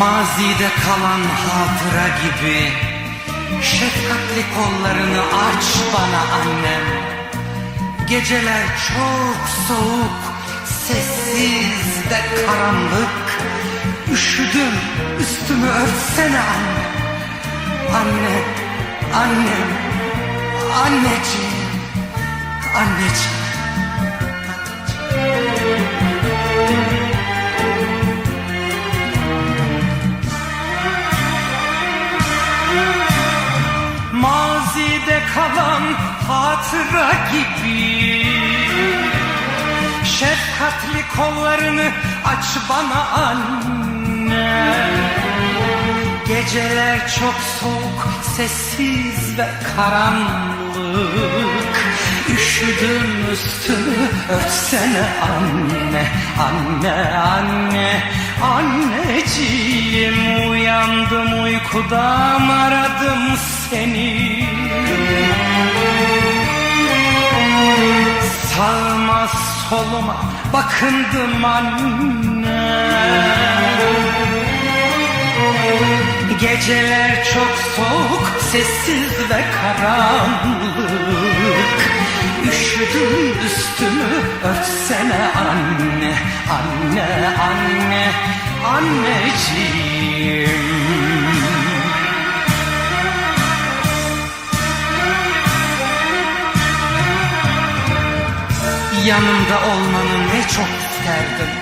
Mazide kalan hatıra gibi. Şefkatli kollarını aç bana annem. Geceler çok soğuk Sessiz ve karanlık. Üşüdüm üstümü örtsene anne. Anne, annem, anneciğim Anneciğim kalan hatıra gibi. Şefkatli kollarını aç bana anne. Geceler çok soğuk, sessiz ve karanlık. Üşüdüm üstümü örtsene anne Anne, anne, anneciğim Uyandım uykudan aradım seni Soluma bakındım anne. Geceler çok soğuk, sessiz ve karanlık. Üşüdüm üstümü örtsene anne Anne, anne, anneciğim Yanımda olmanı ne çok isterdim.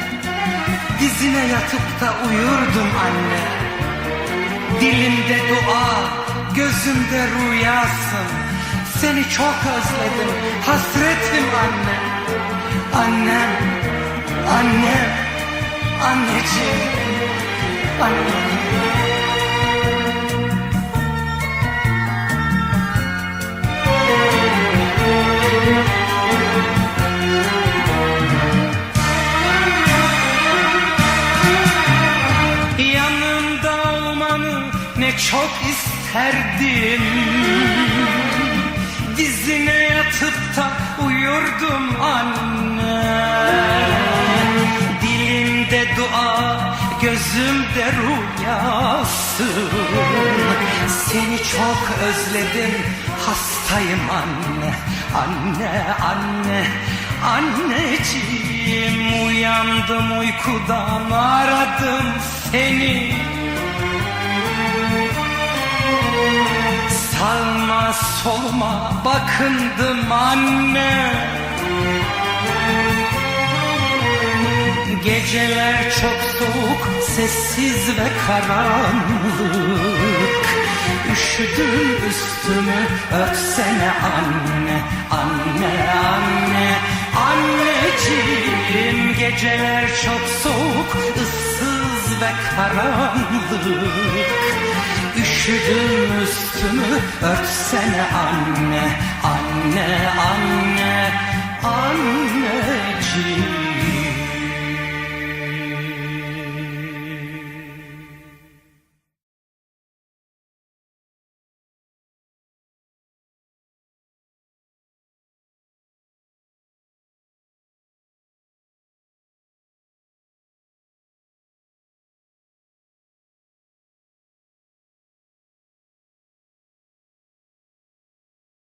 Dizine yatıp da uyurdum anne. Dilimde dua, gözümde rüyasın. Seni çok özledim, hasretim anne. Annem, annem, anneciğim Annem ne çok isterdim. Dizine yatıp da uyurdum anne. Dilimde dua, gözümde rüyasın Seni çok özledim, hastayım anne. Anne, anne, anneciğim. Uyandım uykudan aradım seni Sağıma soluma bakındım anne. Geceler çok soğuk, sessiz ve karanlık. Üşüdüm üstümü örtsene anne Anne, anne, anneciğim Geceler çok soğuk, ıssız ve karanlık Üşüdüm üstümü örtsene anne Anne,